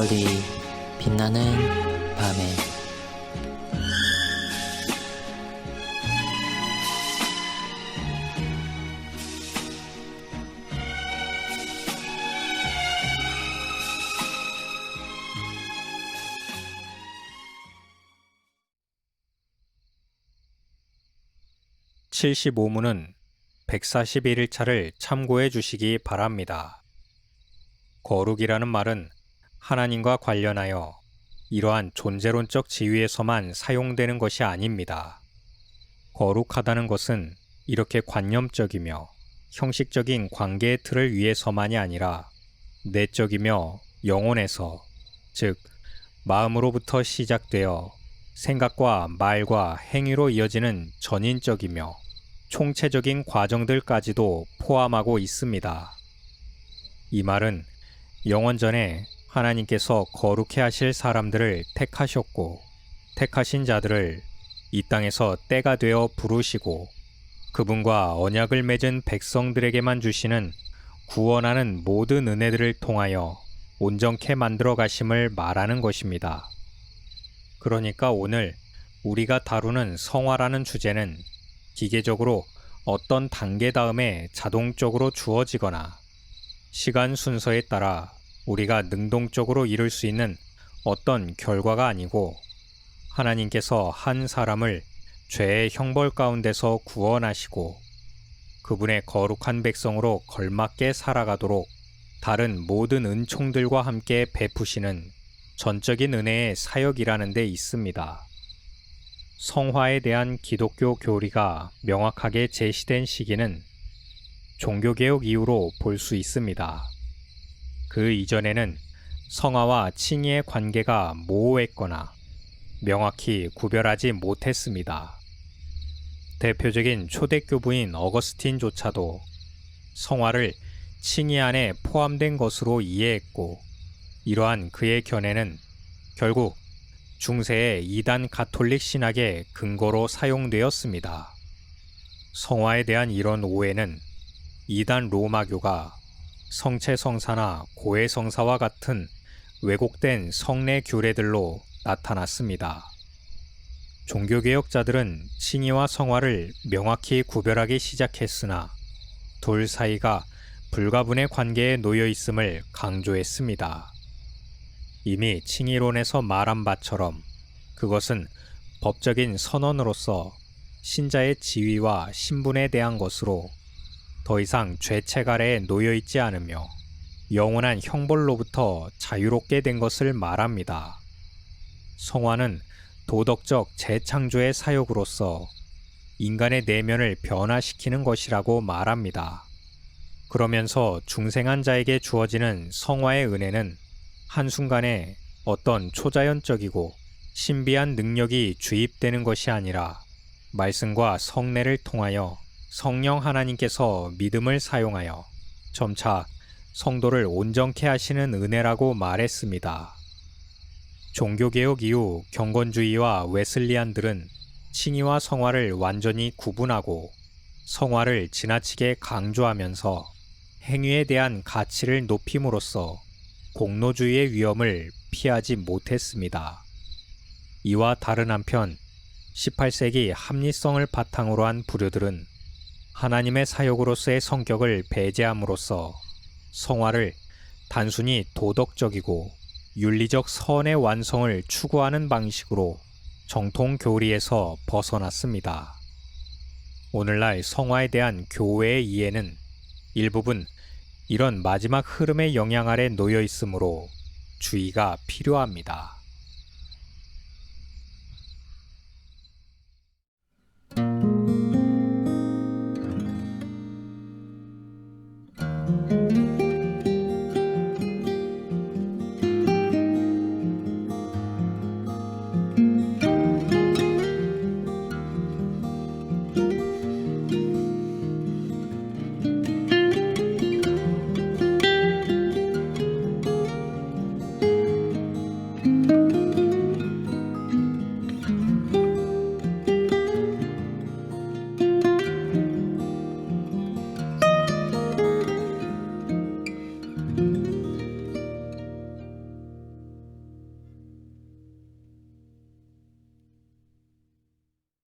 별이 빛나는 밤에 (75문은) 141일차를 참고해 주시기 바랍니다. 거룩이라는 말은 하나님과 관련하여 이러한 존재론적 지위에서만 사용되는 것이 아닙니다. 거룩하다는 것은 이렇게 관념적이며 형식적인 관계의 틀을 위해서만이 아니라 내적이며 영혼에서, 즉, 마음으로부터 시작되어 생각과 말과 행위로 이어지는 전인적이며 총체적인 과정들까지도 포함하고 있습니다. 이 말은 영원전에 하나님께서 거룩해 하실 사람들을 택하셨고 택하신 자들을 이 땅에서 때가 되어 부르시고 그분과 언약을 맺은 백성들에게만 주시는 구원하는 모든 은혜들을 통하여 온전케 만들어 가심을 말하는 것입니다. 그러니까 오늘 우리가 다루는 성화라는 주제는 기계적으로 어떤 단계 다음에 자동적으로 주어지거나 시간 순서에 따라 우리가 능동적으로 이룰 수 있는 어떤 결과가 아니고 하나님께서 한 사람을 죄의 형벌 가운데서 구원하시고 그분의 거룩한 백성으로 걸맞게 살아가도록 다른 모든 은총들과 함께 베푸시는 전적인 은혜의 사역이라는 데 있습니다. 성화에 대한 기독교 교리가 명확하게 제시된 시기는 종교개혁 이후로 볼 수 있습니다. 그 이전에는 성화와 칭의의 관계가 모호했거나 명확히 구별하지 못했습니다. 대표적인 초대교부인 어거스틴조차도 성화를 칭의 안에 포함된 것으로 이해했고 이러한 그의 견해는 결국 중세의 이단 가톨릭 신학의 근거로 사용되었습니다. 성화에 대한 이런 오해는 이단 로마교가 성체 성사나 고해 성사와 같은 왜곡된 성례 규례들로 나타났습니다. 종교개혁자들은 칭의와 성화를 명확히 구별하기 시작했으나 둘 사이가 불가분의 관계에 놓여 있음을 강조했습니다. 이미 칭의론에서 말한 바처럼 그것은 법적인 선언으로서 신자의 지위와 신분에 대한 것으로 더 이상 죄책 아래에 놓여 있지 않으며 영원한 형벌로부터 자유롭게 된 것을 말합니다. 성화는 도덕적 재창조의 사역으로서 인간의 내면을 변화시키는 것이라고 말합니다. 그러면서 중생한 자에게 주어지는 성화의 은혜는 한순간에 어떤 초자연적이고 신비한 능력이 주입되는 것이 아니라 말씀과 성례를 통하여 성령 하나님께서 믿음을 사용하여 점차 성도를 온전케 하시는 은혜라고 말했습니다. 종교개혁 이후 경건주의와 웨슬리안들은 칭의와 성화를 완전히 구분하고 성화를 지나치게 강조하면서 행위에 대한 가치를 높임으로써 공로주의의 위험을 피하지 못했습니다. 이와 다른 한편 18세기 합리성을 바탕으로 한 부류들은 하나님의 사역으로서의 성격을 배제함으로써 성화를 단순히 도덕적이고 윤리적 선의 완성을 추구하는 방식으로 정통 교리에서 벗어났습니다. 오늘날 성화에 대한 교회의 이해는 일부분 이런 마지막 흐름의 영향 아래 놓여 있으므로 주의가 필요합니다.